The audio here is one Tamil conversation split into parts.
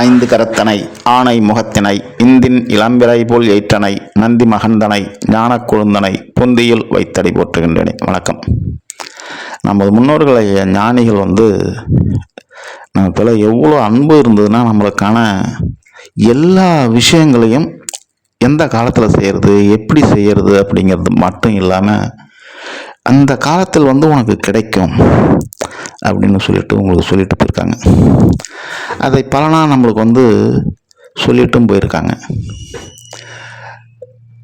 ஐந்து கரத்தனை ஆணை முகத்தினை இந்தின் இளம்பிறை போல் ஏற்றனை நந்தி மகந்தனை ஞான கொழுந்தனை பொந்தியில் வைத்தடி போற்றுகின்றேனே. வணக்கம். நமது முன்னோர்களை ஞானிகள் வந்து நமக்குள்ள எவ்வளோ அன்பு இருந்ததுன்னா நம்மளுக்கான எல்லா விஷயங்களையும் எந்த காலத்தில் செய்கிறது எப்படி செய்கிறது அப்படிங்கிறது மட்டும் இல்லாமல் அந்த காலத்தில் வந்து உனக்கு கிடைக்கும். அப்படின்னு சொல்லிட்டு உங்களுக்கு சொல்லிட்டு போயிருக்காங்க. அதை பலனாக நம்மளுக்கு வந்து சொல்லிட்டும் போயிருக்காங்க.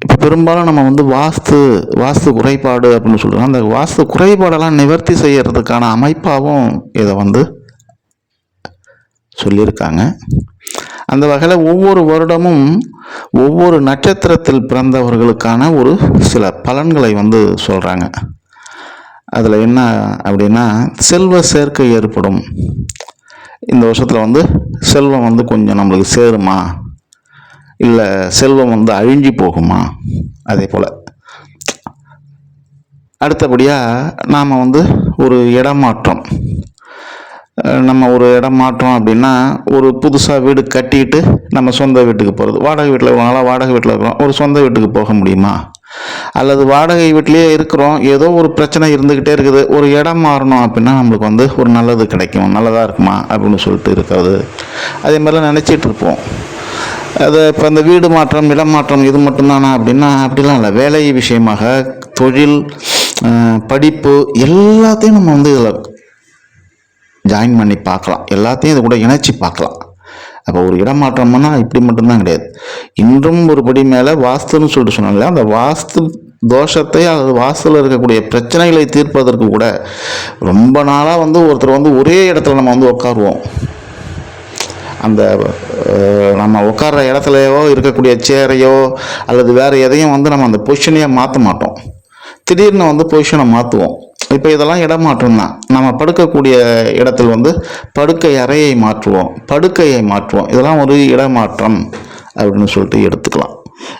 இப்போ பெரும்பாலும் நம்ம வந்து வாஸ்து வாஸ்து குறைபாடு அப்படின்னு சொல்கிறோம் அந்த வாஸ்து குறைபாடெல்லாம் நிவர்த்தி செய்கிறதுக்கான அமைப்பாகவும் இதை வந்து சொல்லியிருக்காங்க. அந்த வகையில் ஒவ்வொரு வருடமும் ஒவ்வொரு நட்சத்திரத்தில் பிறந்தவர்களுக்கான ஒரு சில பலன்களை வந்து சொல்கிறாங்க அதில் என்ன அப்படின்னா செல்வ சேர்க்கை ஏற்படும். இந்த வருஷத்தில் வந்து செல்வம் வந்து கொஞ்சம் நம்மளுக்கு சேருமா? இல்லை செல்வம் வந்து அழிஞ்சு போகுமா? அதே போல். அடுத்தபடியாக நாம் வந்து ஒரு இடமாற்றம். நம்ம ஒரு இடம் மாற்றோம் அப்படின்னா ஒரு புதுசாக வீடு கட்டிட்டு நம்ம சொந்த வீட்டுக்கு போகிறது வாடகை வீட்டில் நாளாக வாடகை வீட்டில் இருக்கிறோம் ஒரு சொந்த வீட்டுக்கு போக முடியுமா? அல்லது வாடகை வீட்டிலேயே இருக்கிறோம். ஏதோ ஒரு பிரச்சனை இருந்துக்கிட்டே இருக்குது. ஒரு இடம் மாறணும் அப்படின்னா நம்மளுக்கு வந்து ஒரு நல்லது கிடைக்கும். நல்லதாக இருக்குமா அப்படின்னு சொல்லிட்டு இருக்கிறது. அதே மாதிரிலாம் நினச்சிட்டு இருப்போம். அது இப்போ இந்த வீடு மாற்றம் இடம் மாற்றம் இது மட்டும்தானா அப்படின்னா அப்படிலாம் இல்லை. வேலை விஷயமாக தொழில் படிப்பு எல்லாத்தையும் நம்ம வந்து இதில் ஜாயின் பண்ணி பார்க்கலாம். எல்லாத்தையும் இது கூட இணைச்சி பார்க்கலாம். அப்போ ஒரு இடமாற்றம்னா இப்படி மட்டும்தான் கிடையாது. இன்றும் ஒரு படி மேலே வாஸ்துன்னு சொல்லிட்டு சொன்னாங்க அந்த வாஸ்து தோஷத்தை அல்லது வாசலில் இருக்கக்கூடிய பிரச்சனைகளை தீர்ப்பதற்கு கூட ரொம்ப நாளாக வந்து ஒருத்தர் வந்து ஒரே இடத்துல நம்ம வந்து உட்காருவோம். அந்த நம்ம உட்கார்ற இடத்துலையோ இருக்கக்கூடிய சேரையோ அல்லது வேறு எதையும் வந்து நம்ம அந்த பொசிஷனையே மாற்ற மாட்டோம். திடீர்னு வந்து பொசிஷனை மாற்றுவோம் இப்போ இதெல்லாம் இடமாற்றம் தான் நம்ம படுக்கக்கூடிய இடத்தில் வந்து படுக்கை அறையை மாற்றுவோம். படுக்கையை மாற்றுவோம். இதெல்லாம் ஒரு இடமாற்றம் அப்படின்னு சொல்லிட்டு எடுத்துக்கலாம்.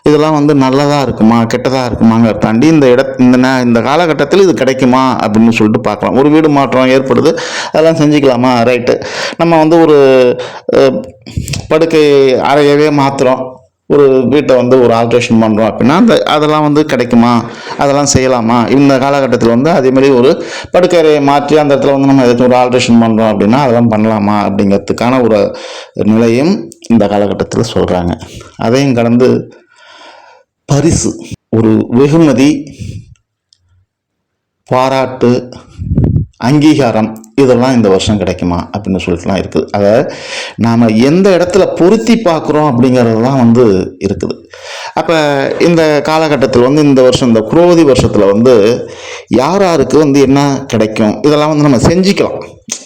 இதெல்லாம் வந்து நல்லதாக இருக்குமா கெட்டதாக இருக்குமாங்கிற தாண்டி இந்த இட இந்த ந இந்த காலகட்டத்தில் இது கிடைக்குமா அப்படின்னு சொல்லிட்டு பார்க்கலாம். ஒரு வீடு மாற்றம் ஏற்படுது அதெல்லாம் செஞ்சுக்கலாமா? ரைட்டு. நம்ம வந்து ஒரு படுக்கை அறையவே மாற்றுறோம் ஒரு வீட்டை வந்து ஒரு ஆல்ட்ரேஷன் பண்ணுறோம் அப்படின்னா அந்த அதெல்லாம் வந்து கிடைக்குமா? அதெல்லாம் செய்யலாமா? இந்த காலகட்டத்தில் வந்து அதேமாதிரி ஒரு படுக்கறையை மாற்றி அந்த இடத்துல வந்து நம்ம ஏதாச்சும் ஒரு ஆல்ட்ரேஷன் பண்ணுறோம் அப்படின்னா அதெல்லாம் பண்ணலாமா அப்படிங்கிறதுக்கான ஒரு நிலையும் இந்த காலகட்டத்தில் சொல்கிறாங்க அதையும் கடந்து பரிசு ஒரு வெகுமதி பாராட்டு அங்கீகாரம் இதெல்லாம் இந்த வருஷம் கிடைக்குமா அப்படின்னு சொல்லிட்டுலாம் இருக்குது. அதை நாம் எந்த இடத்துல பொருத்தி பார்க்குறோம் அப்படிங்கிறதுலாம் வந்து இருக்குது. அப்போ இந்த காலகட்டத்தில் வந்து இந்த வருஷம் இந்த குரோதி வருஷத்தில் வந்து யார் யாருக்கு வந்து என்ன கிடைக்கும்? இதெல்லாம் வந்து நம்ம செஞ்சுக்கலாம்.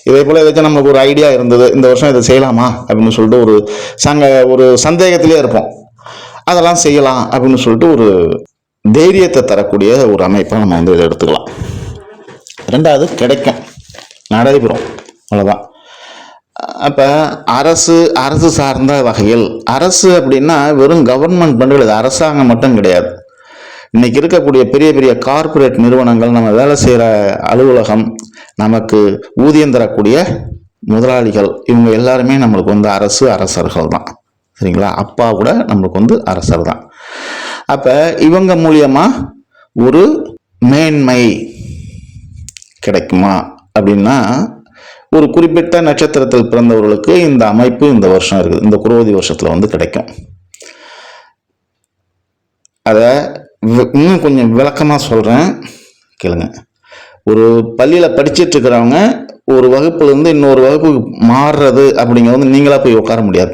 இதே போல் ஏதாச்சும் நமக்கு ஒரு ஐடியா இருந்தது இந்த வருஷம் இதை செய்யலாமா அப்படின்னு சொல்லிட்டு ஒரு சங்க ஒரு சந்தேகத்திலே இருப்போம். அதெல்லாம் செய்யலாம் அப்படின்னு சொல்லிட்டு ஒரு தைரியத்தை தரக்கூடிய ஒரு அமைப்பை நம்ம வந்து இதை எடுத்துக்கலாம். ரெண்டாவது கிடைக்கும் நடைபெறும் அவ்வளோதான் அப்போ அரசு அரசு சார்ந்த வகையில் அரசு அப்படின்னா வெறும் கவர்மெண்ட் பண்ணுறது அரசாங்கம் மட்டும் கிடையாது. இன்றைக்கி இருக்கக்கூடிய பெரிய பெரிய கார்ப்பரேட் நிறுவனங்கள் நம்ம வேலை செய்கிற அலுவலகம் நமக்கு ஊதியம் தரக்கூடிய முதலாளிகள் இவங்க எல்லாருமே நம்மளுக்கு வந்து அரசு அரசர்கள் தான். சரிங்களா? அப்பா கூட நம்மளுக்கு வந்து அரசர் தான். அப்போ இவங்க மூலியமாக ஒரு மேன்மை கிடைக்குமா? அப்படின்னா ஒரு குறிப்பிட்ட நட்சத்திரத்தில் பிறந்தவர்களுக்கு இந்த அமைப்பு இந்த வருஷம் இருக்குது. இந்த குரோதி வருஷத்தில் வந்து கிடைக்கும். அதை இன்னும் கொஞ்சம் விளக்கமாக சொல்கிறேன் கேளுங்க. ஒரு பள்ளியில் படிச்சுட்டு இருக்கிறவங்க ஒரு வகுப்புலேருந்து இன்னொரு வகுப்புக்கு மாறுறது அப்படிங்கிறது வந்து நீங்களாக போய் உட்கார முடியாது.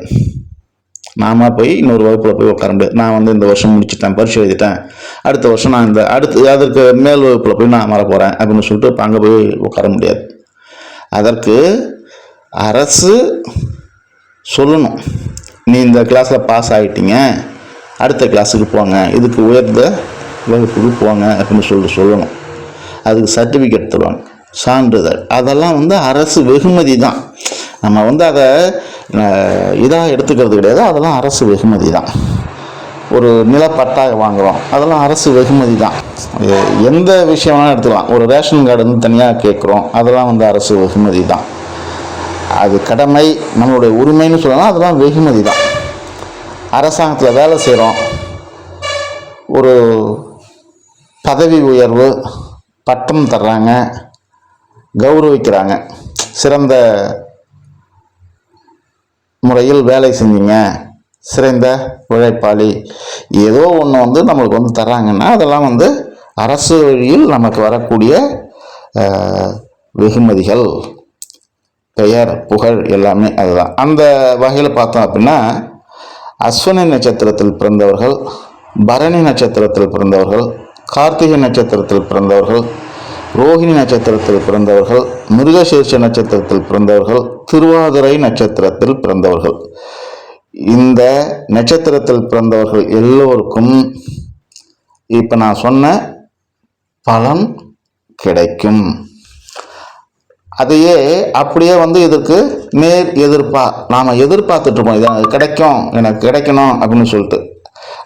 நாம போய் இன்னொரு வகுப்பில் போய் உட்கார முடியாது. நான் வந்து இந்த வருஷம் முடிச்சிட்டேன் பரிசு எழுதிட்டேன். அடுத்த வருஷம் நான் இந்த அடுத்து அதற்கு மேல் வகுப்பில் போய் நான் மாற போகிறேன் அப்படின்னு சொல்லிட்டு இப்போ அங்கே போய் உட்கார முடியாது. அதற்கு அரசு சொல்லணும். நீ இந்த கிளாஸில் பாஸ் ஆகிட்டீங்க அடுத்த கிளாஸுக்கு போங்க. இதுக்கு உயர்ந்த வகுப்புக்கு போங்க அப்படின்னு சொல்லிட்டு சொல்லணும். அதுக்கு சர்டிஃபிகேட் தருவாங்க. சான்றிதழ். அதெல்லாம் வந்து அரசு வெகுமதி தான். நம்ம வந்து அதை இதாக எடுத்துக்கிறது கிடையாது. அதெல்லாம் அரசு வெகுமதி தான் ஒரு நிலப்பட்டா வாங்குகிறோம் அதெல்லாம் அரசு வெகுமதி தான் எந்த விஷயம் வேணாலும் எடுத்துக்கலாம். ஒரு ரேஷன் கார்டு வந்து தனியாக கேட்குறோம். அதெல்லாம் வந்து அரசு வெகுமதி தான் அது கடமை நம்மளுடைய உரிமைன்னு சொல்லலாம். அதெல்லாம் வெகுமதி தான் அரசாங்கத்தில் வேலை செய்கிறோம் ஒரு பதவி உயர்வு பட்டம் தர்றாங்க. கௌரவிக்கிறாங்க. சிறந்த முறையில் வேலை செஞ்சீங்க. சிறந்த உழைப்பாளி. ஏதோ ஒன்று வந்து நம்மளுக்கு வந்து தராங்கன்னா அதெல்லாம் வந்து அரசு வழியில் நமக்கு வரக்கூடிய வெகுமதிகள் பெயர் புகழ் எல்லாமே அதுதான். அந்த வகையில் பார்த்தோம் அப்படின்னா அஸ்வினி நட்சத்திரத்தில் பிறந்தவர்கள் பரணி நட்சத்திரத்தில் பிறந்தவர்கள் கார்த்திகை நட்சத்திரத்தில் பிறந்தவர்கள் ரோஹிணி நட்சத்திரத்தில் பிறந்தவர்கள் மிருகசீர்ஷ நட்சத்திரத்தில் பிறந்தவர்கள் திருவாதிரை நட்சத்திரத்தில் பிறந்தவர்கள். இந்த நட்சத்திரத்தில் பிறந்தவர்கள் எல்லோருக்கும் இப்போ நான் சொன்ன பலன் கிடைக்கும். அதையே அப்படியே வந்து இதற்கு நேர் எதிர்ப்பா நாம் எதிர்பார்த்துட்ருப்போம் இது கிடைக்கும் எனக்கு கிடைக்கணும் அப்படின்னு சொல்லிட்டு.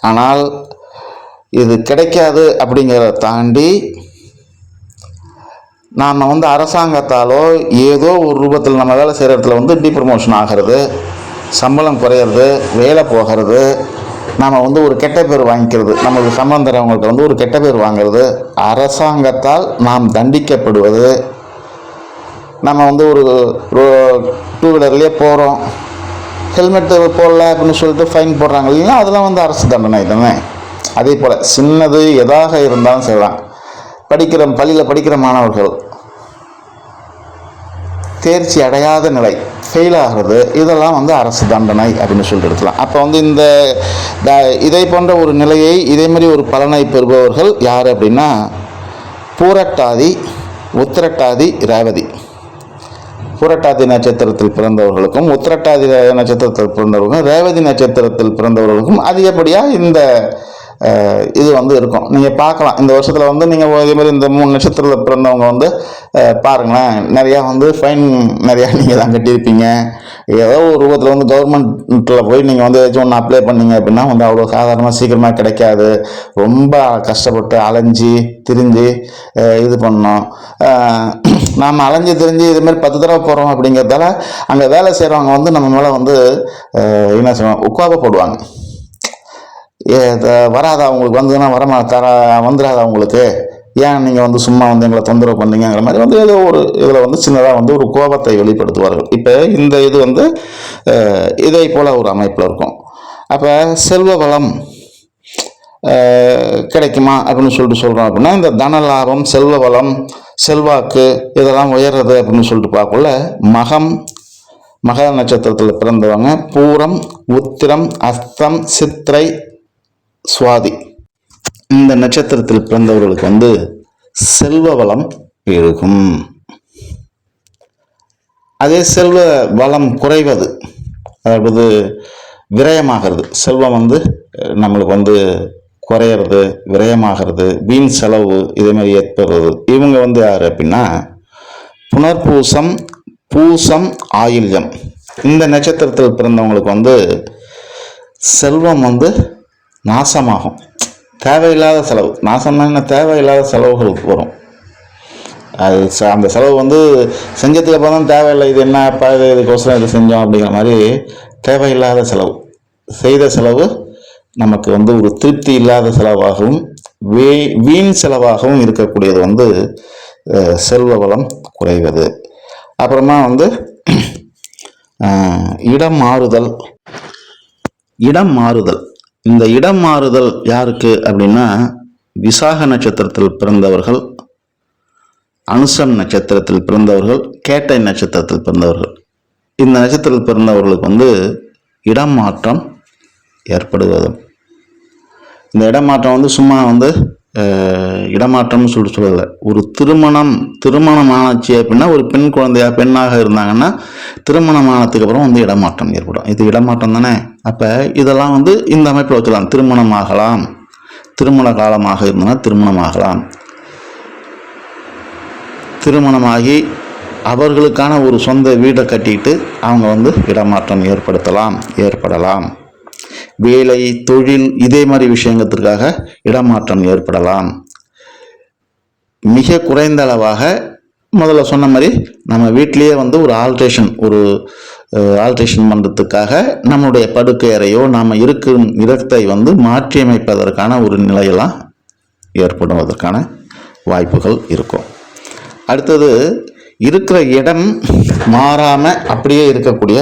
ஆனால் இது கிடைக்காது அப்படிங்கிறத தாண்டி நாம் வந்து அரசாங்கத்தாலோ ஏதோ ஒரு ரூபத்தில் நம்ம வேலை செய்கிற இடத்துல வந்து டிப்ரமோஷன் ஆகிறது சம்பளம் குறையிறது வேலை போகிறது நாம் வந்து ஒரு கெட்ட பேர் வாங்கிக்கிறது நமக்கு சம்பளம் தரவங்கள்ட்ட வந்து ஒரு கெட்ட பேர் வாங்குறது அரசாங்கத்தால் நாம் தண்டிக்கப்படுவது. நம்ம வந்து ஒரு டூ வீலர்லேயே போகிறோம் ஹெல்மெட்டு போடல அப்படின்னு சொல்லிட்டு ஃபைன் போடுறாங்க இல்லைங்களா அதெல்லாம் வந்து அரசு தண்டனை தானே. அதே போல் சின்னது எதாக இருந்தாலும் செய்யலாம் படிக்கிற பள்ளியில் படிக்கிற மாணவர்கள் தேர்ச்சி அடையாத நிலை ஃபெயில் ஆகிறது இதெல்லாம் வந்து அரசு தண்டனை அப்படின்னு சொல்லிட்டு எடுக்கலாம் அப்போ வந்து இந்த இதை போன்ற ஒரு நிலையை இதே மாதிரி ஒரு பலனை பெறுபவர்கள் யார் அப்படின்னா பூரட்டாதி உத்திரட்டாதி ரேவதி. புரட்டாதி நட்சத்திரத்தில் பிறந்தவர்களுக்கும் உத்திரட்டாதி நட்சத்திரத்தில் பிறந்தவர்களுக்கும் ரேவதி நட்சத்திரத்தில் பிறந்தவர்களுக்கும் அதிகப்படியாக இந்த இது வந்து இருக்கும். நீங்கள் பார்க்கலாம். இந்த வருஷத்தில் வந்து நீங்கள் இதே மாதிரி இந்த மூணு நட்சத்திரத்தில் பிறந்தவங்க வந்து பாருங்களேன். நிறையா வந்து ஃபைன் நிறையா நீங்கள் தான் கட்டியிருப்பீங்க. ஏதோ ஒரு ரூபத்தில் வந்து கவர்மெண்ட்டில் போய் நீங்கள் வந்து ஏதாச்சும் ஒன்று அப்ளை பண்ணீங்க அப்படின்னா வந்து அவ்வளோ சாதாரணமாக சீக்கிரமாக கிடைக்காது. ரொம்ப கஷ்டப்பட்டு அலைஞ்சி திரிஞ்சு இது பண்ணோம் நாம் அலைஞ்சு திரிஞ்சு இதுமாரி பத்து தடவை போகிறோம் அப்படிங்கிறதால அங்கே வேலை செய்கிறவங்க வந்து நம்ம மேலே வந்து என்ன சொல்லுவாங்க உட்காபப்படுவாங்க போடுவாங்க. வராதா அவங்களுக்கு வந்ததுன்னா வரமா? தர வந்துடாதா அவங்களுக்கு ஏன் நீங்கள் வந்து சும்மா வந்து எங்களை தொந்தரவு பண்ணீங்கிற மாதிரி வந்து ஏதோ ஒரு இதில் வந்து சின்னதாக வந்து ஒரு கோபத்தை வெளிப்படுத்துவார்கள். இப்போ இந்த இது வந்து இதே இதை போல் ஒரு அமைப்பில் இருக்கும். அப்போ செல்வ வளம் கிடைக்குமா அப்படின்னு சொல்லிட்டு சொல்கிறோம் அப்படின்னா இந்த தன லாபம் செல்வ வளம் செல்வாக்கு இதெல்லாம் உயர்றது அப்படின்னு சொல்லிட்டு பார்க்கல மகம் மக நட்சத்திரத்தில் பிறந்தவங்க பூரம் உத்திரம் அஸ்தம் சித்திரை சுவாதி. இந்த நட்சத்திரத்தில் பிறந்தவர்களுக்கு வந்து செல்வ வளம் இருக்கும். அதே செல்வ வளம் குறைவது அதாவது விரயமாகிறது. செல்வம் வந்து நம்மளுக்கு வந்து குறையிறது விரயமாகிறது வீண் செலவு இதே மாதிரி ஏற்படுறது. இவங்க வந்து யார் அப்படின்னா புனர்பூசம் பூசம் ஆயில்யம். இந்த நட்சத்திரத்தில் பிறந்தவங்களுக்கு வந்து செல்வம் வந்து நாசமாகும். தேவையில்லாத செலவு. நாசம்னா என்ன? தேவையில்லாத செலவுகளுக்கு வரும். அது ச- அந்த செலவு வந்து செஞ்சதுக்கு அப்புறம் தான் தேவையில்லை. இது என்ன? அப்பா இது இதுக்கோசரம் இது செஞ்சோம் அப்படிங்கிற மாதிரி தேவையில்லாத செலவு. செய்த செலவு நமக்கு வந்து ஒரு திருப்தி இல்லாத செலவாகவும் வே வீண் செலவாகவும் இருக்கக்கூடியது வந்து செல்வ வளம் குறைவது. அப்புறமா வந்து இடம் மாறுதல். இடம் மாறுதல். இந்த இடம் மாறுதல் யாருக்கு அப்படின்னா விசாக நட்சத்திரத்தில் பிறந்தவர்கள் அனுசம் நட்சத்திரத்தில் பிறந்தவர்கள் கேட்டை நட்சத்திரத்தில் பிறந்தவர்கள். இந்த நட்சத்திரத்தில் பிறந்தவர்களுக்கு வந்து இடம் மாற்றம் ஏற்படுவது இந்த இடமாற்றம் வந்து சும்மா வந்து இடமாற்றம்னு சொல்லிட்டு சொல்லலை. ஒரு திருமணம் திருமணம் ஆனாச்சு அப்படின்னா ஒரு பெண் குழந்தையா பெண்ணாக இருந்தாங்கன்னா திருமணம் ஆனதுக்கு அப்புறம் வந்து இடமாற்றம் ஏற்படும். இது இடமாற்றம் தானே? அப்போ இதெல்லாம் வந்து இந்த அமைப்பில் வச்சுக்கலாம். திருமணம் ஆகலாம் திருமண காலமாக இருந்ததுன்னா திருமணம் ஆகலாம் திருமணமாகி அவர்களுக்கான ஒரு சொந்த வீடை கட்டிட்டு அவங்க வந்து இடமாற்றம் ஏற்படுத்தலாம் ஏற்படலாம். வேலை தொழில் இதே மாதிரி விஷயங்கத்திற்காக இடமாற்றம் ஏற்படலாம். மிக குறைந்த அளவாக முதல்ல சொன்ன மாதிரி நம்ம வீட்டிலேயே வந்து ஒரு ஆல்ட்ரேஷன் ஒரு ஆல்ட்ரேஷன் பண்ணுறதுக்காக நம்மளுடைய படுக்கை அறையோ நாம் இருக்கும் இடத்தை வந்து மாற்றியமைப்பதற்கான ஒரு நிலையெல்லாம் ஏற்படுவதற்கான வாய்ப்புகள் இருக்கும். அடுத்தது இருக்கிற இடம் மாறாமல் அப்படியே இருக்கக்கூடிய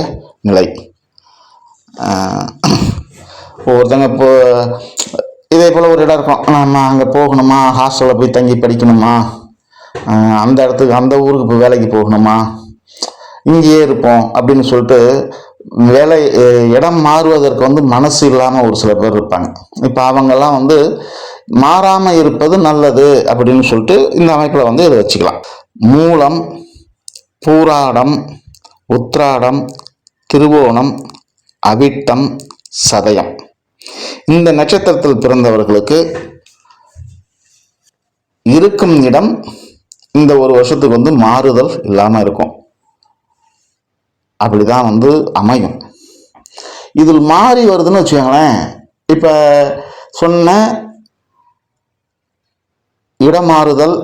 நிலை. இப்போ ஒருத்தங்க இப்போ இதே போல் ஒரு இடம் இருக்கும். நம்ம அங்கே போகணுமா? ஹாஸ்டலில் போய் தங்கி படிக்கணுமா? அந்த இடத்துக்கு அந்த ஊருக்கு போய் வேலைக்கு போகணுமா? இங்கேயே இருப்போம் அப்படின்னு சொல்லிட்டு வேலை இடம் மாறுவதற்கு வந்து மனசு இல்லாமல் ஒரு சில பேர் இருப்பாங்க. இப்போ அவங்கெல்லாம் வந்து மாறாமல் இருப்பது நல்லது அப்படின்னு சொல்லிட்டு இந்த அமைப்பில் வந்து இதை வச்சுக்கலாம். மூலம் பூராடம் உத்ராடம் திருவோணம் அவிட்டம் சதயம். இந்த நட்சத்திரத்தில் பிறந்தவர்களுக்கு இருக்கும் இடம் இந்த ஒரு வருஷத்துக்கு வந்து மாறுதல் இல்லாமல் இருக்கும். அப்படிதான் வந்து அமையும். இதில் மாறி வருதுன்னு வச்சுக்கோங்களேன். இப்போ சொன்ன இடமாறுதல்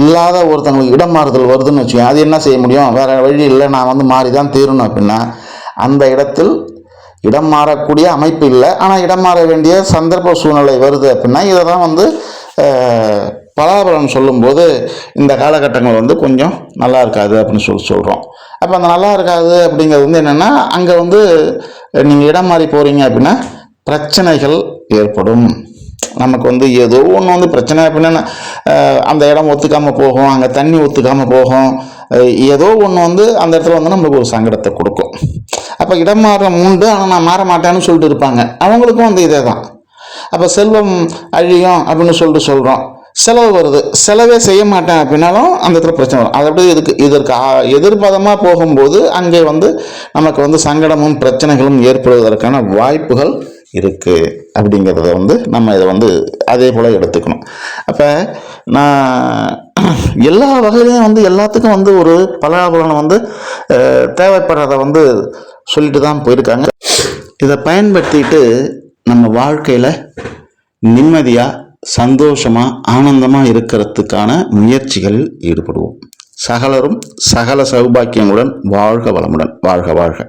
இல்லாத ஒருத்தங்களுக்கு இடம் மாறுதல் வருதுன்னு வச்சுக்கோங்க. அது என்ன செய்ய முடியும்? வேற வழி இல்லை நான் வந்து மாறி தான் தீரணும் அப்படின்னா அந்த இடத்தில் இடம் மாறக்கூடிய அமைப்பு இல்லை. ஆனால் இடம் மாற வேண்டிய சந்தர்ப்ப சூழ்நிலை வருது அப்படின்னா இதை தான் வந்து பலாபலம் சொல்லும்போது இந்த காலகட்டங்கள் வந்து கொஞ்சம் நல்லா இருக்காது அப்படின்னு சொல்லி சொல்கிறோம் அப்போ அந்த நல்லா இருக்காது அப்படிங்கிறது வந்து என்னென்னா அங்கே வந்து நீங்கள் இடம் மாறி போகிறீங்க அப்படின்னா பிரச்சனைகள் ஏற்படும். நமக்கு வந்து ஏதோ ஒன்று வந்து பிரச்சனை. அப்படின்னா அந்த இடம் ஒத்துக்காமல் போகும் அங்கே தண்ணி ஒத்துக்காமல் போகும். ஏதோ ஒன்று வந்து அந்த இடத்துல வந்து நம்மளுக்கு ஒரு சங்கடத்தை கொடுக்கும். அப்போ இடம் மாறம் உண்டு ஆனால் நான் மாற மாட்டேன்னு சொல்லிட்டு இருப்பாங்க. அவங்களுக்கும் வந்து இதே தான் அப்போ செல்வம் அழியும் அப்படின்னு சொல்லிட்டு சொல்கிறோம் செலவு வருது. செலவே செய்ய மாட்டேன் அப்படின்னாலும் அந்த இடத்துல பிரச்சனை வரும். அதை அப்படியே இதுக்கு இதற்கு எதிர்பாதமாக எதிர்பதமாக போகும்போது அங்கே வந்து நமக்கு வந்து சங்கடமும் பிரச்சனைகளும் ஏற்படுவதற்கான வாய்ப்புகள் இருக்குது அப்படிங்கிறத வந்து நம்ம இதை வந்து அதே போல் எடுத்துக்கணும். அப்போ நான் எல்லா வகையிலையும் வந்து எல்லாத்துக்கும் வந்து ஒரு பலாபலன் வந்து தேவைப்படுறத வந்து சொல்லிட்டு தான் போயிருக்காங்க. இதை பயன்படுத்திட்டு நம்ம வாழ்க்கையில் நிம்மதியாக சந்தோஷமாக ஆனந்தமாக இருக்கிறதுக்கான முயற்சிகளில் ஈடுபடுவோம். சகலரும் சகல சௌபாக்கியங்களுடன் வாழ்க வளமுடன். வாழ்க வாழ்க.